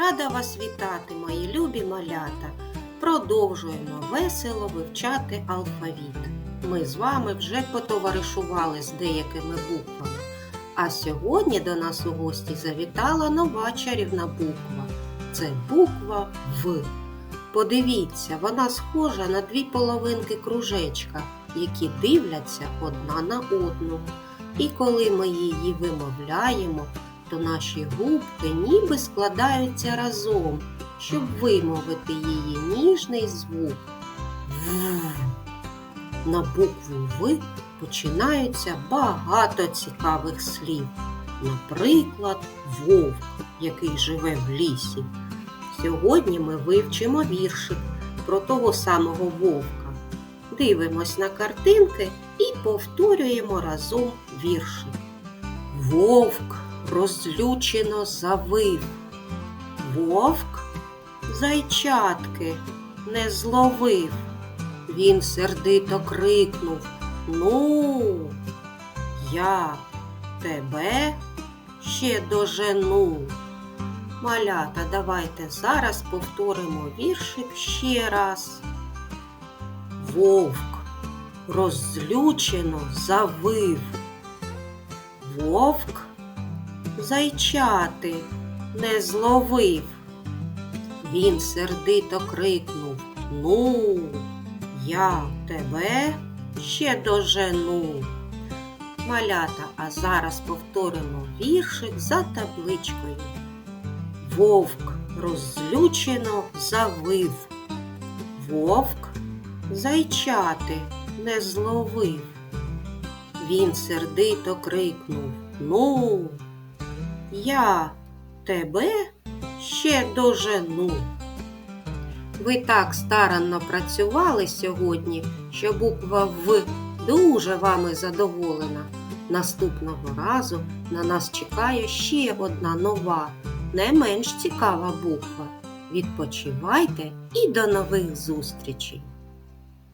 Рада вас вітати, мої любі малята. Продовжуємо весело вивчати алфавіт. Ми з вами вже потоваришували з деякими буквами. А сьогодні до нас у гості завітала нова чарівна буква. Це буква В. Подивіться, вона схожа на дві половинки кружечка, які дивляться одна на одну. І коли ми її вимовляємо, то наші губки ніби складаються разом, щоб вимовити її ніжний звук. На букву В починаються багато цікавих слів. Наприклад, вовк, який живе в лісі. Сьогодні ми вивчимо віршик про того самого вовка. Дивимось на картинки і повторюємо разом віршик. Вовк розлючено завив. Вовк зайчатки не зловив. Він сердито крикнув Ну, я тебе ще дожену. Малята, давайте зараз повторимо віршик ще раз. Вовк розлючено завив. Вовк зайчати не зловив. Він сердито крикнув Ну, я тебе ще дожену. Малята, а зараз повторимо віршик за табличкою. Вовк розлючено завив. Вовк зайчати не зловив. Він сердито крикнув Ну, я тебе ще дожену. Ви так старанно працювали сьогодні, що буква В дуже вами задоволена. Наступного разу на нас чекає ще одна нова, не менш цікава буква. Відпочивайте і до нових зустрічей!